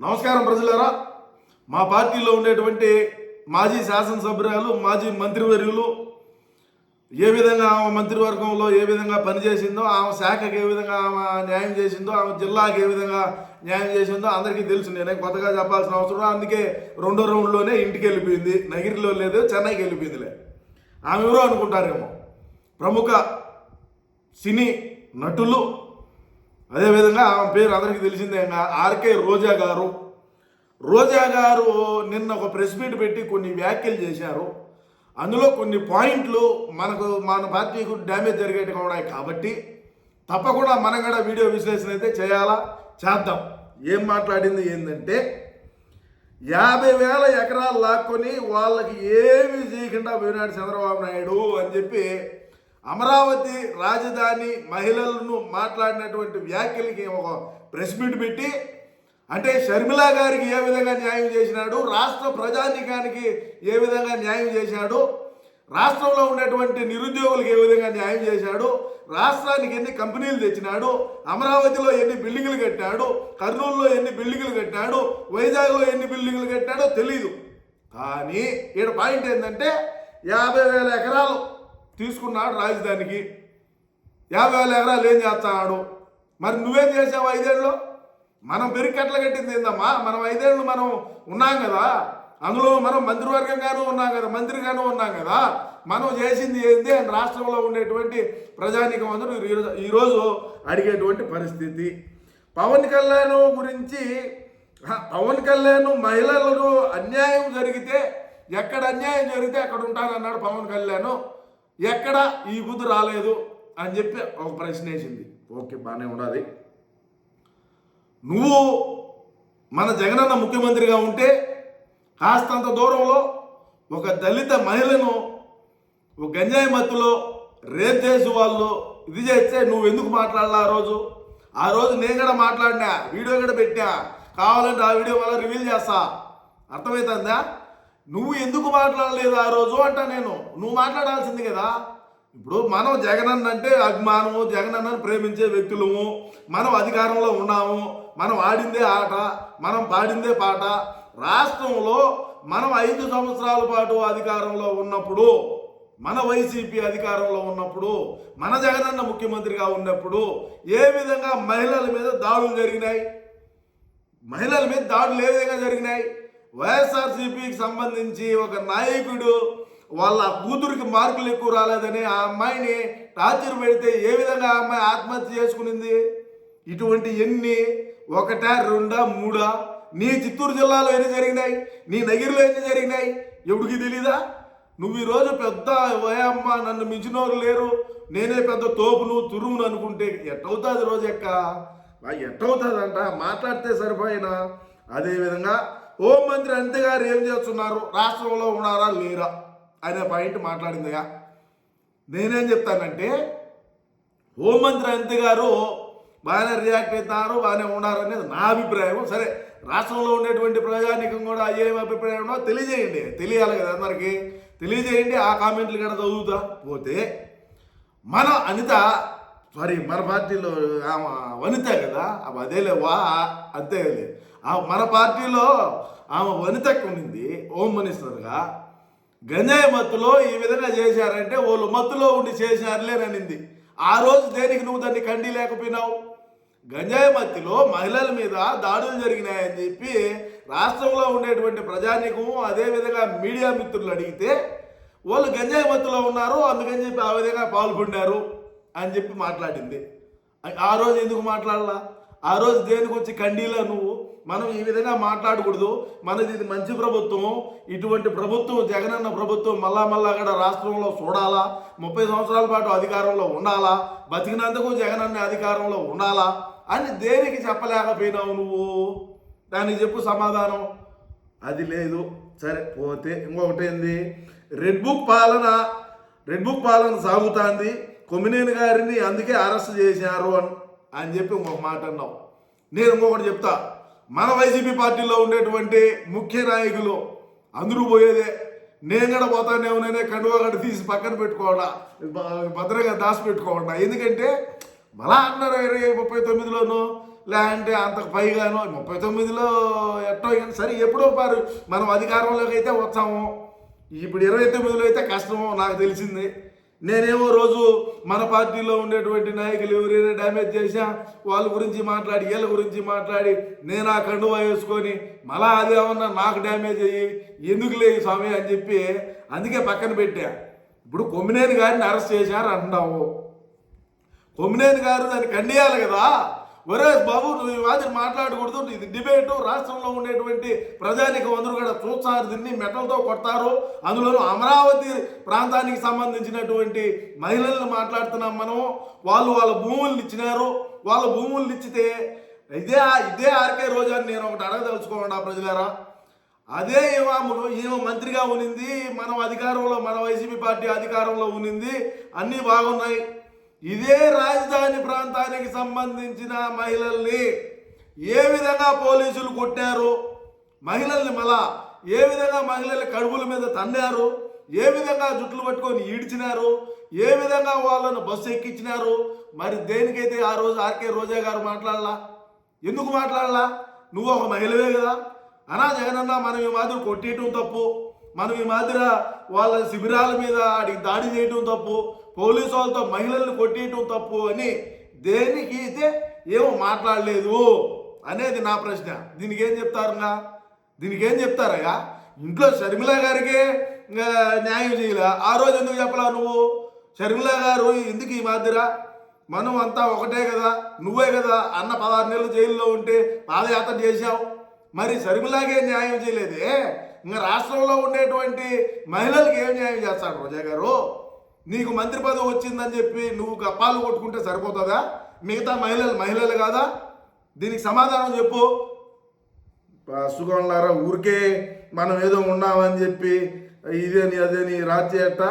నమస్కారం ప్రజలారా. మా పార్టీలో ఉండేటువంటి మాజీ శాసనసభ్యురాలు మాజీ మంత్రివర్యులు ఏ విధంగా ఆమె మంత్రివర్గంలో ఏ విధంగా పనిచేసిందో ఆమె శాఖకి ఏ విధంగా ఆమె న్యాయం చేసిందో ఆమె జిల్లాకి ఏ విధంగా న్యాయం చేసిందో అందరికీ తెలుసు. నేనే కొత్తగా చెప్పాల్సిన అవసరం అందుకే రెండో రౌండ్లోనే ఇంటికి వెళ్ళిపోయింది. నగిరిలో లేదు చెన్నైకి వెళ్ళిపోయిందిలే. ఆమె ఎవరో అనుకుంటారేమో. ప్రముఖ సినీ నటులు అదేవిధంగా ఆమె పేరు అందరికీ తెలిసిందే ఆర్కే రోజా గారు. రోజా గారు నిన్న ఒక ప్రెస్ మీట్ పెట్టి కొన్ని వ్యాఖ్యలు చేశారు. అందులో కొన్ని పాయింట్లు మనకు మన పార్టీకు డ్యామేజ్ జరిగేట్టుగా ఉన్నాయి కాబట్టి తప్పకుండా మనం కూడా వీడియో విశ్లేషణ అయితే చేయాలా? చేద్దాం. ఏం మాట్లాడింది ఏంటంటే యాభై వేల ఎకరాలు లాక్కొని వాళ్ళకి ఏమి చేయకుండా పోయినాడు చంద్రబాబు నాయుడు అని చెప్పి అమరావతి రాజధాని మహిళలను మాట్లాడినటువంటి వ్యాఖ్యలకి ఒక ప్రెస్ మీట్ పెట్టి అంటే షర్మిల గారికి ఏ విధంగా న్యాయం చేసినాడు రాష్ట్ర ప్రజానీకానికి ఏ విధంగా న్యాయం చేశాడు రాష్ట్రంలో ఉన్నటువంటి నిరుద్యోగులకు ఏ విధంగా న్యాయం చేశాడు రాష్ట్రానికి ఎన్ని కంపెనీలు తెచ్చినాడు అమరావతిలో ఎన్ని బిల్డింగులు కట్టాడు కర్నూలులో ఎన్ని బిల్డింగులు కట్టాడు వైజాగ్లో ఎన్ని బిల్డింగులు కట్టాడో తెలీదు. కానీ ఈడ పాయింట్ ఏంటంటే యాభై వేల ఎకరాలు తీసుకున్నాడు రాజధానికి. యాభై వేల ఎకరాలు ఏం చేస్తున్నాడు మరి నువ్వేం చేసావు ఐదేళ్ళు? మనం పెరికట్ల కట్టింది ఏందమ్మా? మనం ఐదేళ్ళు మనం ఉన్నాం కదా. అందులో మనం మంత్రివర్గంగాను ఉన్నాం కదా మంత్రిగాను ఉన్నాం కదా. మనం చేసింది ఏంది? అని రాష్ట్రంలో ఉండేటువంటి ప్రజానికం అందరూ ఈరోజు ఈరోజు అడిగేటువంటి పరిస్థితి. పవన్ కళ్యాణ్ గురించి పవన్ కళ్యాణ్ మహిళలకు అన్యాయం జరిగితే ఎక్కడ అన్యాయం జరిగితే అక్కడ ఉంటానన్నాడు పవన్ కళ్యాణ్. ఎక్కడ ఈ బుద్ధి రాలేదు అని చెప్పి ఒక ప్రశ్న వేసింది. ఓకే బాగానే ఉండాలి. నువ్వు మన జగనన్న ముఖ్యమంత్రిగా ఉంటే కాస్తంత దూరంలో ఒక దళిత మహిళను ఒక గంజాయి మత్తులో రేప్ చేసి వాళ్ళు ఇది చేస్తే నువ్వు ఎందుకు మాట్లాడాలా ఆ రోజు? ఆ రోజు నేను కూడా మాట్లాడినా వీడియో కూడా పెట్టా కావాలంటే ఆ వీడియో వల్ల రివీల్ చేస్తా. అర్థమవుతుందా నువ్వు ఎందుకు మాట్లాడలేదు ఆ రోజు అంట నేను. నువ్వు మాట్లాడాల్సింది కదా. ఇప్పుడు మనం జగనన్న అంటే అభిమానము జగనన్నను ప్రేమించే వ్యక్తులము. మనం అధికారంలో ఉన్నాము. మనం ఆడిందే ఆట మనం పాడిందే పాట. రాష్ట్రంలో మనం ఐదు సంవత్సరాల పాటు అధికారంలో ఉన్నప్పుడు మన వైసీపీ అధికారంలో ఉన్నప్పుడు మన జగనన్న ముఖ్యమంత్రిగా ఉన్నప్పుడు ఏ విధంగా మహిళల మీద దాడులు జరిగినాయి? మహిళల మీద దాడులు ఏ విధంగా జరిగినాయి? వైఎస్ఆర్సీపీకి సంబంధించి ఒక నాయకుడు వాళ్ళ కూతురికి మార్కులు ఎక్కువ రాలేదని ఆ అమ్మాయిని టార్చర్ పెడితే ఏ విధంగా ఆ అమ్మాయి ఆత్మహత్య చేసుకునింది? ఇటువంటి ఎన్ని ఒకటా రెండా మూడా? నీ చిత్తూరు జిల్లాలో ఎన్ని జరిగినాయి? నీ నగిరిలో ఎన్ని జరిగినాయి? ఎవడికి తెలీదా? నువ్వు ఈరోజు పెద్ద వయమ్మ నన్ను మించినోరు లేరు. నేనే పెద్ద తోపును తురుమును అనుకుంటే ఎట్టవుతుంది రోజు ఎక్క ఎట్టవుతుందంట. మాట్లాడితే సరిపోయినా? అదేవిధంగా హోం మంత్రి అంతే గారు ఏం చేస్తున్నారు? రాష్ట్రంలో ఉన్నారా? లేరా? అనే పాయింట్ మాట్లాడిందిగా నేనేం చెప్తానంటే హోంమంత్రి అంతే గారు బాగానే రియాక్ట్ అవుతారు బాగానే ఉన్నారు అనేది నా అభిప్రాయం. సరే రాష్ట్రంలో ఉండేటువంటి ప్రజానికం కూడా ఏం అభిప్రాయం తెలియజేయండి. తెలియాలి కదా అందరికీ. తెలియజేయండి ఆ కామెంట్లు కూడా చదువుతా. పోతే మన అనిత సారీ మన పార్టీలో ఆమె వనిత కదా. ఆమె అదేలే వా అంతే లేదు మన పార్టీలో ఆమె వనితకు ఉండింది హోమ్ మినిస్టర్గా. గంజాయి మత్తులో ఈ విధంగా చేశారంటే వాళ్ళు మత్తులో ఉండి చేశారులేననింది ఆ రోజు దేనికి నువ్వు దాన్ని కండి లేకపోయినావు? గంజాయి మత్తిలో మహిళల మీద దాడులు జరిగినాయని చెప్పి రాష్ట్రంలో ఉండేటువంటి ప్రజానికము అదేవిధంగా మీడియా మిత్రులు అడిగితే వాళ్ళు గంజాయి మత్తులో ఉన్నారు అందుకని చెప్పి ఆ విధంగా పాల్గొన్నారు అని చెప్పి మాట్లాడింది. ఆ రోజు ఎందుకు మాట్లాడాలా? ఆ రోజు దేనికి వచ్చి కండీలా నువ్వు? మనం ఈ విధంగా మాట్లాడకూడదు. మనది ఇది మంచి ప్రభుత్వం ఇటువంటి ప్రభుత్వం జగనన్న ప్రభుత్వం మళ్ళా మళ్ళా కూడా రాష్ట్రంలో చూడాలా. ముప్పై సంవత్సరాల పాటు అధికారంలో ఉండాలా. బతికినందుకు జగనన్న అధికారంలో ఉండాలా అని దేనికి చెప్పలేకపోయినావు నువ్వు? దానికి చెప్పు సమాధానం. అది లేదు. సరే పోతే ఇంకొకటి ఏంది? రెడ్ బుక్ పాలన రెడ్ బుక్ పాలన సాగుతుంది. కొమ్మినేని గారిని అందుకే అరెస్ట్ చేశారు అని అని చెప్పి ఇంకొక మాట అన్నావు. నేను ఇంకొకటి చెప్తా. మన వైసీపీ పార్టీలో ఉండేటువంటి ముఖ్య నాయకులు అందరూ పోయేదే. నేను కూడా పోతానే ఉన్నానే కండువా గడ్డ తీసి పక్కన పెట్టుకోవాలా భద్రంగా దాచిపెట్టుకోవాలా. ఎందుకంటే మళ్ళా అన్నారు ఇరవై ముప్పై తొమ్మిదిలోనో లేదంటే అంతకు పైగానో ముప్పై తొమ్మిదిలో ఎట్టో సరే ఎప్పుడో పారు మనం అధికారంలోకి అయితే వచ్చాము. ఇప్పుడు ఇరవై తొమ్మిదిలో అయితే కష్టమో నాకు తెలిసింది. నేనేమో రోజు మన పార్టీలో ఉండేటువంటి నాయకులు ఎవరైనా డ్యామేజ్ చేశా వాళ్ళ గురించి మాట్లాడి వీళ్ళ గురించి మాట్లాడి నేను ఆ కండువా వేసుకొని మళ్ళా అది ఏమన్నా నాకు డ్యామేజ్ అయ్యి ఎందుకు లేదు స్వామి అని చెప్పి అందుకే పక్కన పెట్టా. ఇప్పుడు కొమ్మినేని గారిని అరెస్ట్ చేశారు అంటున్నావు కొమ్మినేని గారు దాన్ని ఖండియాలి కదా. ఒరే బాబు నువ్వు ఈ మాదిరి మాట్లాడకూడదు. ఇది డిబేటు రాష్ట్రంలో ఉండేటువంటి ప్రజానికి అందరూ కూడా చూస్తారు దీన్ని మెటల్తో కొడతారు. అందులోనూ అమరావతి ప్రాంతానికి సంబంధించినటువంటి మహిళలను మాట్లాడుతున్నాం మనం. వాళ్ళు వాళ్ళ భూములను ఇచ్చినారు. వాళ్ళ భూములను ఇచ్చితే ఇదే ఇదే ఆర్కే రోజాని నేను ఒకటి అడగదలుచుకోండి ప్రజలారా. అదే ఏమో ఈమె మంత్రిగా ఉనింది మనం అధికారంలో మన వైసీపీ పార్టీ అధికారంలో ఉనింది అన్నీ బాగున్నాయి. ఇదే రాజధాని ప్రాంతానికి సంబంధించిన మహిళల్ని ఏ విధంగా పోలీసులు కొట్టారు? మహిళల్ని మళ్ళా ఏ విధంగా మహిళల కడుపుల మీద తన్నారు? ఏ విధంగా జుట్లు పట్టుకొని ఈడ్చినారు? ఏ విధంగా వాళ్ళను బస్సు ఎక్కించినారు? మరి దేనికైతే ఆ రోజు ఆర్కే రోజా గారు మాట్లాడలా? ఎందుకు మాట్లాడలా? నువ్వు ఒక మహిళవే కదా. అనా జగనన్న మనం ఈ మాదిరి కొట్టేయటం తప్పు. మనం ఈ మాదిరి వాళ్ళ శిబిరాల మీద ఆడికి దాడి చేయటం తప్పు. పోలీసు వాళ్ళతో మహిళల్ని కొట్టేయటం తప్పు అని దేనికి అయితే ఏమో మాట్లాడలేదు అనేది నా ప్రశ్న. దీనికి ఏం చెప్తారుగా దీనికి ఏం చెప్తారయ్యా? ఇంట్లో షర్మిల గారికి న్యాయం చేయలే? ఆ రోజు ఎందుకు చెప్పలా నువ్వు? షర్మిల గారు ఎందుకు ఈ మాదిరా? మనం అంతా ఒకటే కదా నువ్వే కదా అన్న పదహారు నెలలు జైల్లో ఉంటే పాదయాత్ర చేశావు. మరి షర్మిలాగే న్యాయం చేయలేదే? ఇంకా రాష్ట్రంలో ఉండేటువంటి మహిళలకు ఏం న్యాయం చేస్తాడు రోజా గారు? నీకు మంత్రి పదవి వచ్చిందని చెప్పి నువ్వు గప్పాలు కొట్టుకుంటే సరిపోతుందా? మిగతా మహిళలు మహిళలు కాదా? దీనికి సమాధానం చెప్పు. సుగంలారా ఊరికే మనం ఏదో ఉన్నామని చెప్పి ఇదేని అదేని రాజ్యట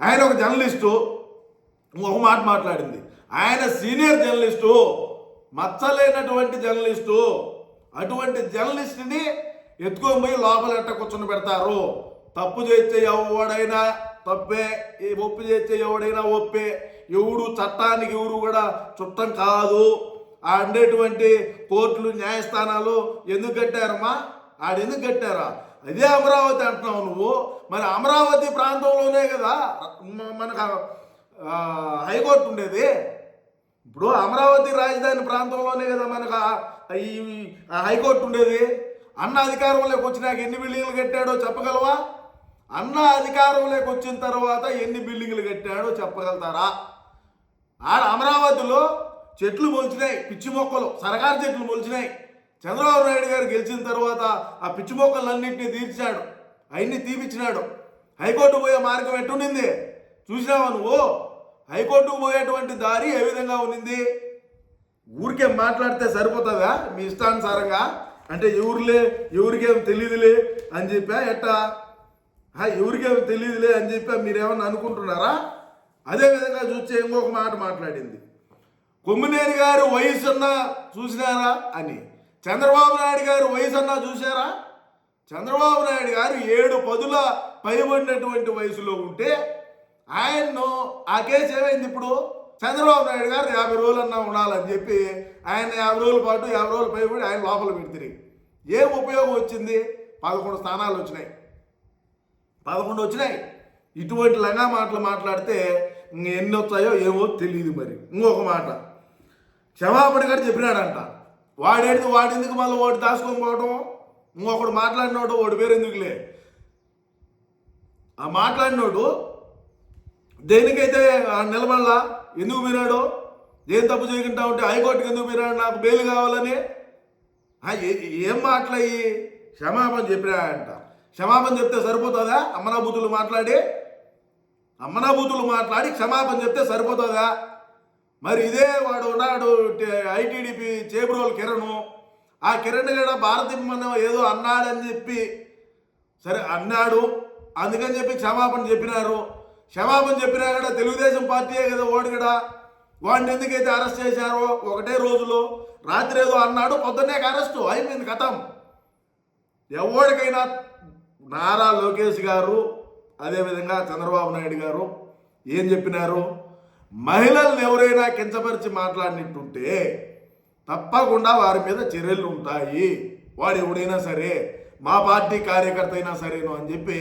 ఆయన ఒక జర్నలిస్టు. ఒక మాట మాట్లాడింది. ఆయన సీనియర్ జర్నలిస్టు. మచ్చలేనటువంటి జర్నలిస్టు. అటువంటి జర్నలిస్ట్ని ఎత్తుకొని పోయి లోపల ఎట్ట కూర్చొని పెడతారు. తప్పు చేస్తే ఎవడైనా తప్పే. ఈ ఒప్పు చేస్తే ఎవడైనా ఒప్పే. ఎవడు చట్టానికి ఎవరు కూడా చుట్టం కాదు. ఆ ఉండేటువంటి కోర్టులు న్యాయస్థానాలు ఎందుకు కట్టారమ్మా? ఆడ ఎందుకు కట్టారా? అదే అమరావతి అంటున్నావు నువ్వు. మరి అమరావతి ప్రాంతంలోనే కదా మనకు హైకోర్టు ఉండేది. ఇప్పుడు అమరావతి రాజధాని ప్రాంతంలోనే కదా మనకు ఈ హైకోర్టు ఉండేది. అన్న అధికారంలోకి వచ్చినాక ఎన్ని బిల్డింగ్లు కట్టాడో చెప్పగలవా? అన్న అధికారంలోకి వచ్చిన తర్వాత ఎన్ని బిల్డింగ్లు కట్టాడో చెప్పగలుగుతారా? ఆడ అమరావతిలో చెట్లు మొలిచినాయి పిచ్చి మొక్కలు సరకారు చెట్లు మొలిచినాయి. చంద్రబాబు నాయుడు గారు గెలిచిన తర్వాత ఆ పిచ్చి మొక్కలన్నింటినీ తీర్చాడు అవన్నీ తీపిచ్చినాడు. హైకోర్టు పోయే మార్గం ఎట్టుండింది? చూసినావా నువ్వు? హైకోర్టుకు పోయేటువంటి దారి ఏ విధంగా ఉన్నింది? ఊరికే మాట్లాడితే సరిపోతుందా మీ ఇష్టానుసారంగా? అంటే ఎవరులే ఎవరికేం తెలియదులే అని చెప్పా ఎట్టా? ఎవరికేమో తెలియదులే అని చెప్పి మీరేమన్నా అనుకుంటున్నారా? అదే విధంగా చూస్తే ఇంకొక మాట మాట్లాడింది. కొమ్మినేని గారు వయసు అన్నా చూసినారా అని. చంద్రబాబు నాయుడు గారు వయసు అన్నా చూసారా చంద్రబాబు నాయుడు గారు ఏడు పదుల పైబడినటువంటి వయసులో ఉంటే ఆయన్ను ఆ కేసు ఏమైంది ఇప్పుడు? చంద్రబాబు నాయుడు గారు యాభై రోజులన్నా ఉండాలని చెప్పి ఆయన యాభై రోజుల పాటు యాభై రోజులు పైబడి ఆయన లోపల పెడితే ఏం ఉపయోగం వచ్చింది? పదకొండు స్థానాలు వచ్చినాయి. పదకొండు వచ్చినాయి. ఇటువంటి లంగా మాటలు మాట్లాడితే ఎన్ని వస్తాయో ఏమో తెలియదు మరి. ఇంకొక మాట. క్షమాపణ గారు చెప్పినాడంట. వాడేది వాడెందుకు మళ్ళీ వాడు దాచుకొని పోవడం ఇంకొకడు మాట్లాడినోడు వాడు పేరు ఎందుకులే? ఆ మాట్లాడినోడు దేనికైతే ఆ నిలబడలా? ఎందుకు మీరాడు? ఏం తప్పు చేయకుండా ఉంటే హైకోర్టుకి ఎందుకు మీరాడు? నాకు బెయిల్ కావాలని? ఏం మాట్లాయి క్షమాపణ చెప్పినాడంట. క్షమాపణ చెప్తే సరిపోతుందా? అమ్మనాభూతులు మాట్లాడి? అమ్మనాభూతులు మాట్లాడి క్షమాపణ చెప్తే సరిపోతుందా? మరి ఇదే వాడు ఉన్నాడు ఐటీడీపీ చేబ్రోల్ కిరణ్. ఆ కిరణ్ కూడా భారతిమ్మను ఏదో అన్నాడని చెప్పి సరే అన్నాడు. అందుకని చెప్పి క్షమాపణ చెప్పినారు. క్షమాపణ చెప్పినా కూడా తెలుగుదేశం పార్టీయే కదా ఓడి కూడా వాడిని ఎందుకైతే అరెస్ట్ చేశారో ఒకటే రోజులో రాత్రి ఏదో అన్నాడు పొద్దున్నే అరెస్టు అయిపోయింది కథం. ఎవరికైనా నారా లోకేష్ గారు అదేవిధంగా చంద్రబాబు నాయుడు గారు ఏం చెప్పినారు? మహిళల్ని ఎవరైనా కించపరిచి మాట్లాడినట్టుంటే తప్పకుండా వారి మీద చర్యలు ఉంటాయి. వాడు ఎవడైనా సరే మా పార్టీ కార్యకర్త అయినా సరేను అని చెప్పి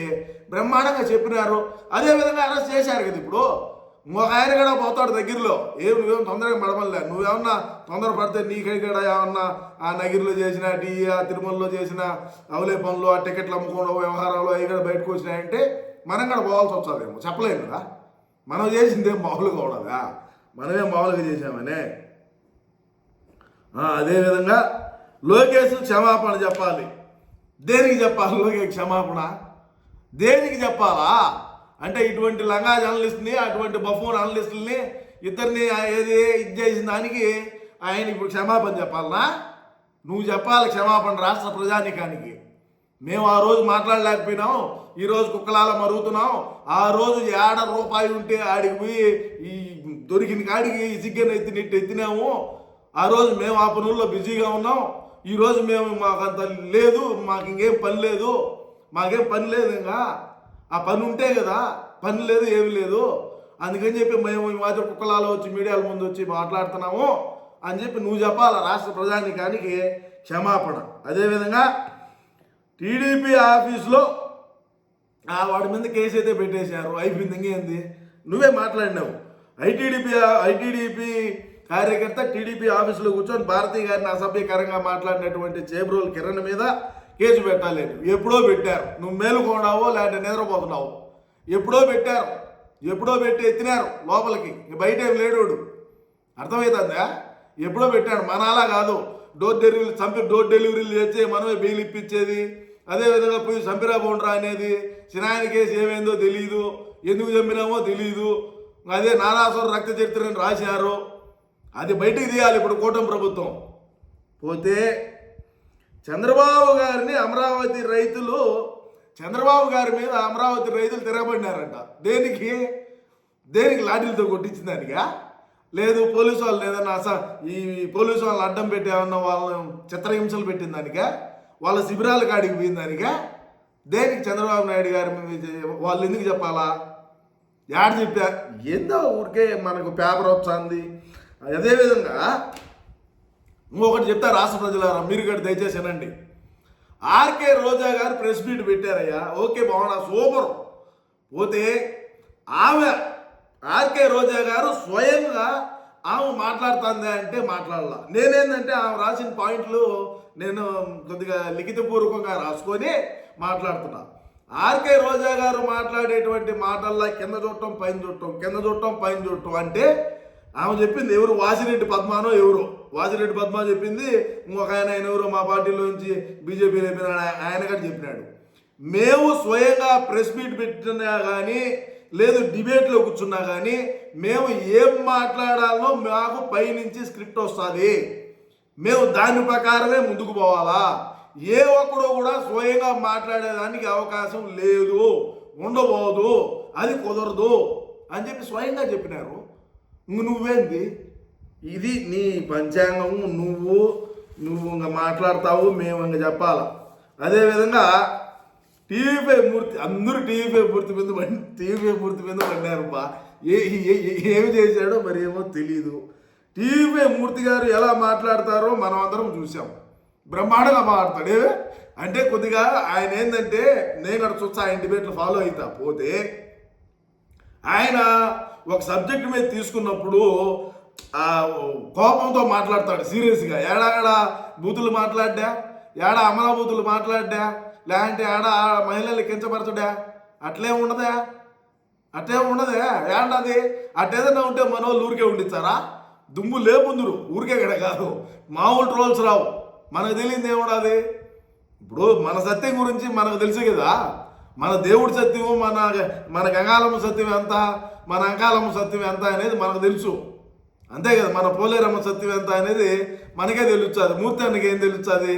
బ్రహ్మాండంగా చెప్పినారు. అదే విధంగా అరెస్ట్ చేశారు కదా ఇప్పుడు. ఇంకొక ఆయన కూడా పోతాడు దగ్గరలో. ఏం నువ్వేం తొందరగా పడమలే నువ్వేమన్నా తొందర పడితే నీకై కూడా ఏమన్నా ఆ నగిరిలో చేసిన టీ ఆ తిరుమలలో చేసిన అవలే పనులు ఆ టికెట్లు అమ్ముకోవడం వ్యవహారాలు అవి కూడా బయటకు వచ్చినాయంటే మనం కూడా పోవాల్సి వస్తుందేమో. చెప్పలేము కదా? మనం చేసిందేం మామూలుగా ఉండదా? మనమేం మామూలుగా చేసామనే? అదేవిధంగా లోకేష్ క్షమాపణ చెప్పాలి. దేనికి చెప్పాలి లోకేష్ క్షమాపణ? దేనికి చెప్పాలా? అంటే ఇటువంటి లంగా జర్నలిస్ట్ని అటువంటి బఫోన్ అనలిస్టుల్ని ఇద్దరిని ఏది ఇది చేసిన దానికి ఆయన ఇప్పుడు క్షమాపణ చెప్పాలనా? నువ్వు చెప్పాలి క్షమాపణ రాష్ట్ర ప్రజానికానికి. మేము ఆ రోజు మాట్లాడలేకపోయినాం ఈ రోజు కుక్కలాల మరుగుతున్నాం ఆ రోజు ఏడ రూపాయి ఉంటే ఆడికి పోయి ఈ దొరికిన కాడికి ఈ ఎత్తినట్టు ఎత్తినాము. ఆ రోజు మేము ఆ పనుల్లో బిజీగా ఉన్నాం. ఈరోజు మేము మాకు అంత లేదు మాకు ఇంకేం పని లేదు. మాకేం పని లేదు ఇంకా. ఆ పని ఉంటే కదా పని లేదు ఏమి లేదు. అందుకని చెప్పి మేము ఈ మాత్రం కుక్కలాలో వచ్చి మీడియాల ముందు వచ్చి మాట్లాడుతున్నాము అని చెప్పి నువ్వు చెప్పాలి? రాష్ట్ర ప్రజానికానికి క్షమాపణ. అదేవిధంగా టీడీపీ ఆఫీస్లో ఆ వాడి మీద కేసు అయితే పెట్టేశారు. అయిపోయింది ఇంకేంది? నువ్వే మాట్లాడినావు. ఐటీడీపీ ఐటీడీపీ కార్యకర్త టీడీపీ ఆఫీసులో కూర్చొని భారతీయ గారిని అసభ్యకరంగా మాట్లాడినటువంటి చేబ్రోల్ కిరణ్ మీద కేసు పెట్టాలి. ఎప్పుడో పెట్టారు. నువ్వు మేలుకోడావో లేదంటే నిద్రపోతున్నావు. ఎప్పుడో పెట్టారు. ఎప్పుడో పెట్టి ఎత్తినారు లోపలికి. బయట ఏం లేడోడు అర్థమవుతుందా ఎప్పుడో పెట్టాడు. మన అలా కాదు. డోర్ డెలివరీ చంపి డోర్ డెలివరీలు చేస్తే మనమే బెయిల్ ఇప్పించేది. అదేవిధంగా పోయి చంపిరా బౌండరా అనేది సినాయన కేసు ఏమైందో తెలియదు ఎందుకు చంపినామో తెలియదు అదే నారాసుర రక్త చరిత్రని రాశారు. అది బయటికి తీయాలి ఇప్పుడు కూటమి ప్రభుత్వం. పోతే చంద్రబాబు గారిని అమరావతి రైతులు చంద్రబాబు గారి మీద అమరావతి రైతులు తిరగబడినారంట. దేనికి? దేనికి లాఠీలతో కొట్టించిన దానికా లేదు పోలీసు వాళ్ళు ఏదన్నా అస ఈ పోలీసు వాళ్ళని అడ్డం పెట్టి ఏమన్నా వాళ్ళని చిత్రహింసలు పెట్టిన దానికా వాళ్ళ శిబిరాల కాడికి పోయిన దానికా దేనికి చంద్రబాబు నాయుడు గారి వాళ్ళు ఎందుకు చెప్పాలా? యాడ్ చెప్పా ఏందో ఊరికే మనకు పేపర్ వచ్చింది అదేవిధంగా ఇంకొకటి చెప్తా రాష్ట్ర ప్రజలారా మీరు ఇక్కడ దయచేసి వినండి. ఆర్కే రోజా గారు ప్రెస్ మీట్ పెట్టారయ్యా. ఓకే బాగున్నా సూపర్. పోతే ఆమె ఆర్కే రోజా గారు స్వయంగా ఆమె మాట్లాడుతుంది అంటే మాట్లాడాల. నేనేందంటే ఆమె రాసిన పాయింట్లు నేను కొద్దిగా లిఖితపూర్వకంగా రాసుకొని మాట్లాడుతున్నా. ఆర్కే రోజా గారు మాట్లాడేటువంటి మాటల్లో కింద చూడటం పైన చూడటం కింద చూడటం పైన చూడటం అంటే ఆమె చెప్పింది ఎవరు వాసిరెడ్డి పద్మానో ఎవరు. వాసిరెడ్డి పద్మ చెప్పింది ఇంకొక ఆయన ఆయన ఎవరో మా పార్టీలోంచి బీజేపీ లేపిన ఆయన కూడా చెప్పినాడు. మేము స్వయంగా ప్రెస్ మీట్ పెట్టినా కానీ లేదు డిబేట్లో కూర్చున్నా కానీ మేము ఏం మాట్లాడాలో మాకు పైనుంచి స్క్రిప్ట్ వస్తుంది. మేము దాని ప్రకారమే ముందుకు పోవాలా? ఏ ఒక్కడు కూడా స్వయంగా మాట్లాడేదానికి అవకాశం లేదు. ఉండబోదు అది కుదరదు అని చెప్పి స్వయంగా చెప్పినారు. ఇంక నువ్వేంది? ఇది నీ పంచాంగం నువ్వు నువ్వు ఇంకా మాట్లాడతావు మేము ఇంక చెప్పాలా? అదేవిధంగా టీవీపై మూర్తి అందరూ టీవీపై మూర్తి మీద పడి టీవీపై మూర్తి మీద పడినారు బా ఏ ఏ- ఏమి చేశాడో మరి ఏమో తెలియదు టీవీపై మూర్తి గారు ఎలా మాట్లాడతారో మనం అందరం చూసాం బ్రహ్మాండంగా మాట్లాడతాడు. అంటే కొద్దిగా ఆయన ఏంటంటే నేను అక్కడ చూస్తా ఆయన డిబేట్లు ఫాలో అవుతా పోతే ఆయన ఒక సబ్జెక్ట్ మీద తీసుకున్నప్పుడు కోపంతో మాట్లాడతాడు సీరియస్గా. ఏడాడ బూతులు మాట్లాడ్డా? ఏడ అమల బూతులు మాట్లాడ్డా? లేదంటే ఏడ మహిళలు కించపరచడా? అట్లే ఉండదా? అట్లే ఉండదే? ఏంటది అట్టేదన్నా ఉంటే మన వాళ్ళు ఊరికే ఉండిస్తారా దుమ్ము లేపుందురు. ఊరికే ఇక్కడ కాదు. మామూలు ట్రోల్స్ రావు. మనకు తెలియదు ఏముండదు? ఇప్పుడు మన సత్యం గురించి మనకు తెలుసు కదా. మన దేవుడి సత్యము మన మన గంగాలమ్మ సత్యం ఎంత? మన అంకాలమ్మ సత్యం ఎంత అనేది మనకు తెలుసు. అంతే కదా మన పోలేరమ్మ సత్యం ఎంత అనేది మనకే తెలుస్తుంది. మూర్తానికి ఏం తెలుస్తుంది?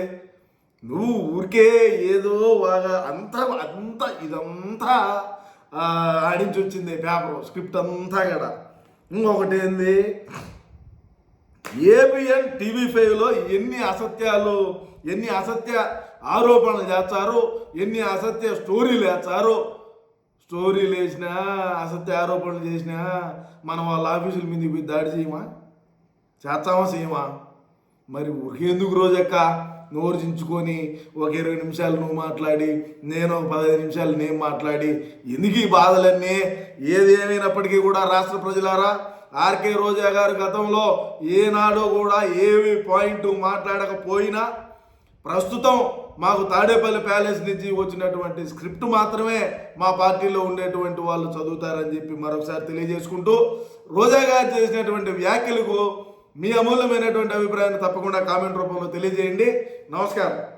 నువ్వు ఊరికే ఏదో బాగా అంతా అంతా ఇదంతా ఆడించి వచ్చింది పేపర్ స్క్రిప్ట్ అంతా కూడా. ఇంకొకటి ఏంది? ఏబిఎన్ టీవీ ఫైవ్లో ఎన్ని అసత్యాలు ఎన్ని అసత్య ఆరోపణలు చేస్తారు ఎన్ని అసత్య స్టోరీలు వేస్తారు. స్టోరీలు వేసినా అసత్య ఆరోపణలు చేసినా మనం వాళ్ళ ఆఫీసుల మీద పోయి దాడి చేయమా? చేస్తామా చేయమా? మరి ఊరికేందుకు రోజక్క? నోర్చించుకొని ఒక ఇరవై నిమిషాలు నువ్వు మాట్లాడి నేను ఒక పదహైదు నిమిషాలు నేను మాట్లాడి ఎందుకు ఈ బాధలన్నీ? ఏదేమైనప్పటికీ కూడా రాష్ట్ర ప్రజలారా ఆర్కే రోజా గారు గతంలో ఏనాడో కూడా ఏవి పాయింట్ మాట్లాడకపోయినా ప్రస్తుతం మాకు తాడేపల్లి ప్యాలెస్ నుంచి వచ్చినటువంటి స్క్రిప్ట్ మాత్రమే మా పార్టీలో ఉండేటువంటి వాళ్ళు చదువుతారని చెప్పి మరొకసారి తెలియజేసుకుంటూ రోజా గారు చేసినటువంటి వ్యాఖ్యలకు మీ అమూల్యమైనటువంటి అభిప్రాయాన్ని తప్పకుండా కామెంట్ రూపంలో తెలియజేయండి. నమస్కారం.